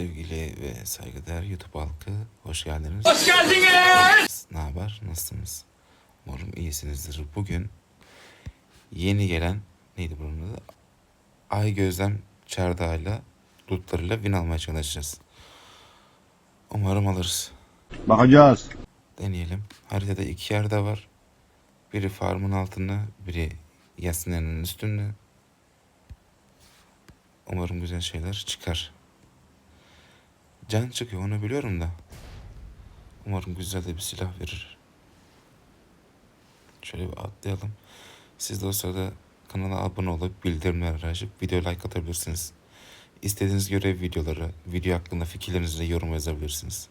Sevgili ve saygıdeğer YouTube halkı hoş geldiniz. Hoş geldiniz. Ne haber? Nasılsınız? Umarım iyisinizdir. Bugün yeni gelen neydi bunun adı? Ay Gözlem çardağıyla lootlarıyla win almaya çalışacağız. Umarım alırız. Bakacağız. Deneyelim. Haritada iki yerde var. Biri farmın altında, biri Yasinlerin üstünde. Umarım güzel şeyler çıkar. Can çıkıyor onu biliyorum da. Umarım güzel de bir silah verir. Şöyle bir atlayalım. Siz de o sırada kanala abone olup bildirimleri açıp video like atabilirsiniz. İstediğiniz görev videoları, video hakkında fikirlerinizi de yorum yazabilirsiniz.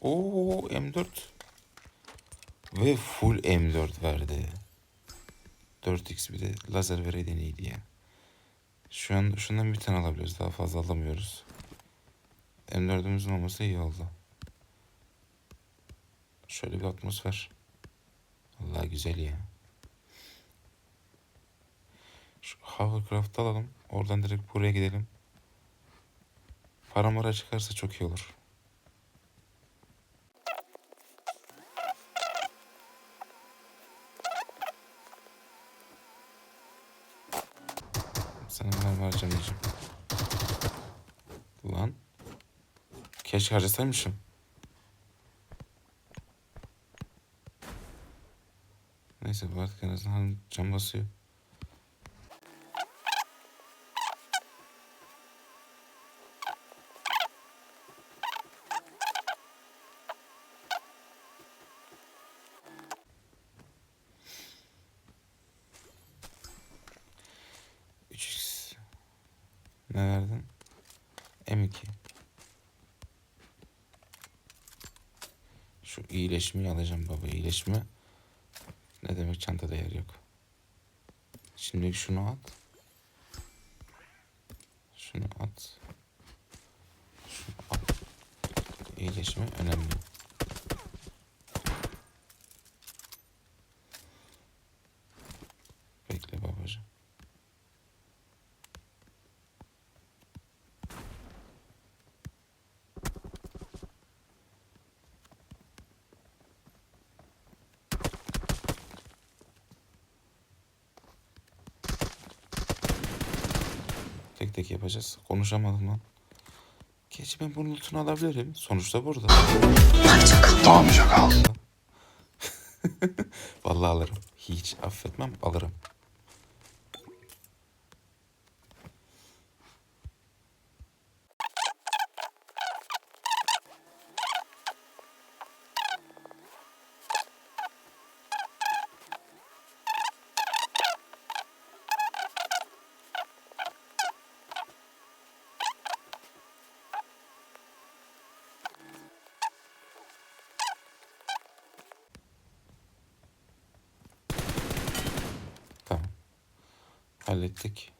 Oo M4 ve full M4 verdi. 4x bir de lazer vereydi iyiydi ya. Şu an şundan bir tane alabiliriz. Daha fazla alamıyoruz. M4'ümüzün olması iyi oldu. Şöyle bir atmosfer. Allah güzel ya. Şu hovercraft'ı alalım. Oradan direkt buraya gidelim. Para mara çıkarsa çok iyi olur. Sana mermi harcamayacağım. Lan. Keşke harcasaymışım. Neyse bu artık en azından cam basıyor. Ne verdin? M2. Şu iyileşmeyi alacağım baba iyileşme. Ne demek çantada yer yok. Şimdi şunu at. Şunu at. Şunu at. İyileşme önemli. Tek tek yapacağız. Konuşamadım lan. Geç ben bunun lootunu alabilirim. Sonuçta burada. Tamam çakal. Vallahi alırım. Hiç affetmem alırım. Tamam. Hallettik.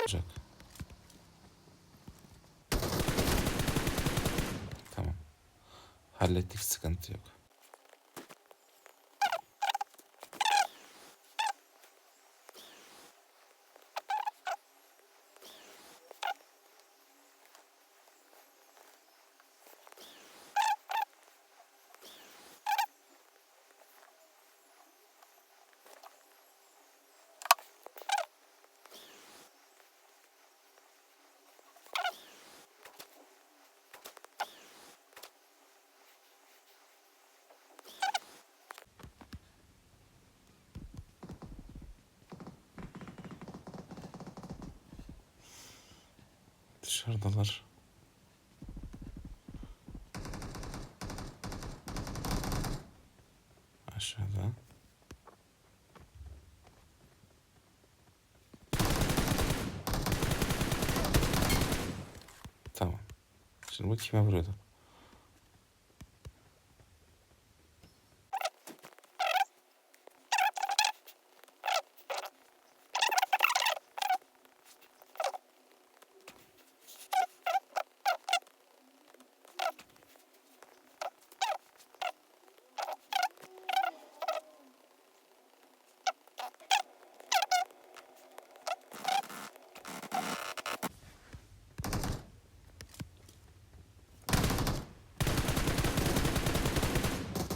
Olacak. Tamam. Hallettik sıkıntı yok. Dışarıdalar. Aşağıda. Tamam. Şimdi bu kime vuruyordu?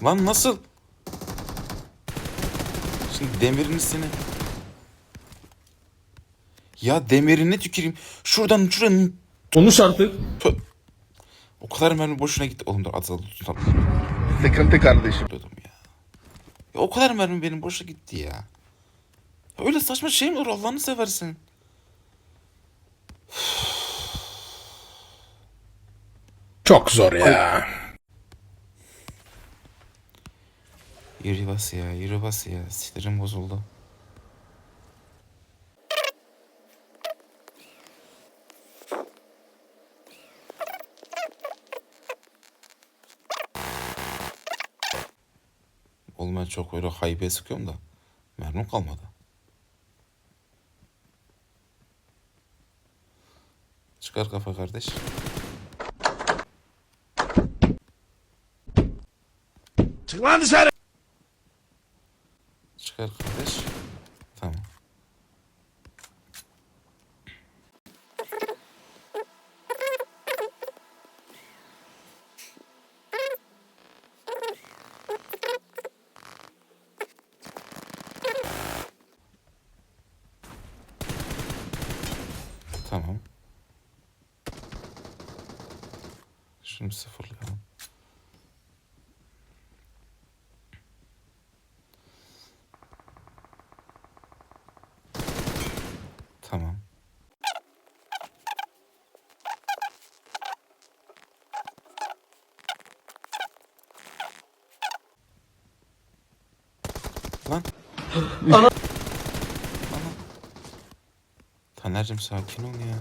Lan nasıl? Şimdi demirini seni. Ya demirini tüküreyim. Şuradan şuradan. Konuş artık. Tö- O kadar mermi boşuna gitti. Oğlum dur azal tutalım. Sıkıntı kardeşim. Biliyordum ya. ya. O kadar mermi benim boşa gitti ya. ya. Öyle saçma şey mi olur Allah'ını seversin. Çok zor ya. Yürü bas ya yürü bas ya. Sinirim bozuldu. Oğlum ben çok öyle haybeye sıkıyorum da. Mermim kalmadı. Çıkar kafa kardeş. Çık lan dışarı. Çıkar kardeş. Tamam. Tamam. Şunu bir sıfırlayalım. Tamam. Lan. Ana. Taner'cim sakin ol ya.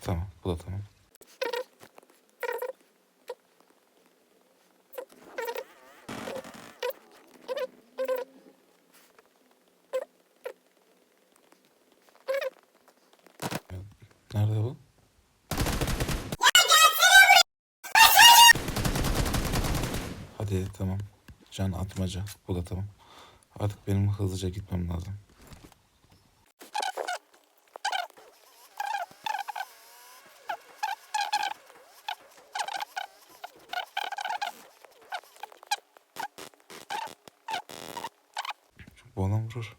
Tamam, bu da tamam. Nerede bu? Hadi tamam. Can atmaca. Bu da tamam. Artık benim hızlıca gitmem lazım. Bu adam vurur.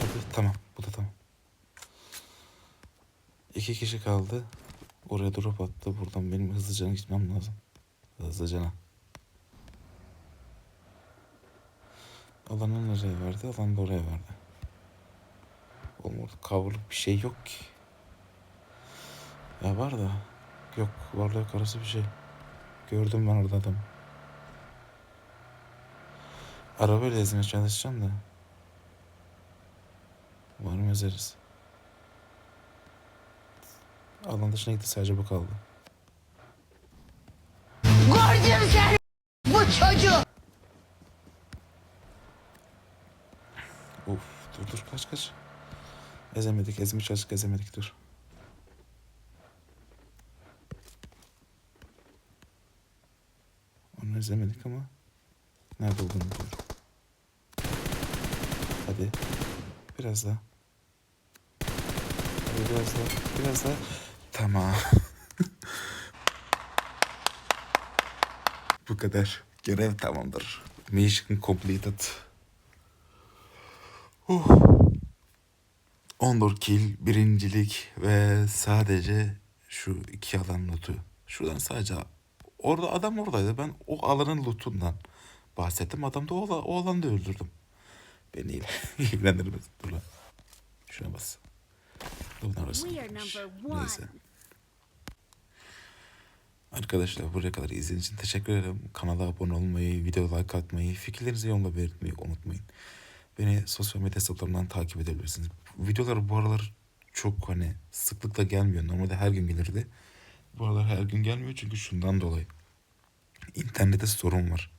Hadi tamam. Bu da tamam. İki kişi kaldı. Oraya drop attı. Buradan benim hızlıca gitmem lazım. Hızlıca. Alanı nereye verdi? Alan da oraya verdi. Oğlum orada kavruluk bir şey yok ki. Ya var da. Yok varlığı yok arası bir şey. Gördüm ben orada adamı. Arabayla ezmeye çalışacağım da. Umarım ezeriz. Alan dışına gitti sadece bu kaldı. Gördüm seni bu çocuğu. Of dur dur kaç kaç. Ezemedik ezmeye çalıştık ezemedik dur. Onu ezemedik ama nerede olduğunu biliyorum. Hadi biraz daha. Hadi biraz daha biraz daha. Tamam. Bu kadar. Görev tamamdır. Mission completed. Uh. 14 kill, birincilik ve sadece şu iki alan lootu. Şuradan sadece orada adam oradaydı. Ben o alanın lootundan bahsettim. Adam da o, ala- o alanda öldürdüm. Beni il- ilgilendirmez. Dur lan. Şuna bas. Bunun arasında. Neyse. Arkadaşlar buraya kadar izlediğiniz için teşekkür ederim. Kanala abone olmayı, video like atmayı, fikirlerinizi yorumla belirtmeyi unutmayın. Beni sosyal medya hesaplarımdan takip edebilirsiniz. Videolar bu aralar çok hani sıklıkla gelmiyor. Normalde her gün gelirdi. Bu aralar her gün gelmiyor çünkü şundan dolayı. İnternette sorun var.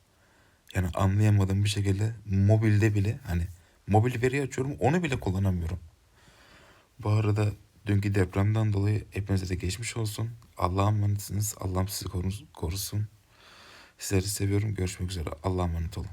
Yani anlayamadığım bir şekilde mobilde bile hani mobil veri açıyorum onu bile kullanamıyorum. Bu arada dünkü depremden dolayı hepinize de geçmiş olsun. Allah'a emanetsiniz. Allah'ım sizi korus- korusun. Sizleri seviyorum. Görüşmek üzere. Allah'a emanet olun.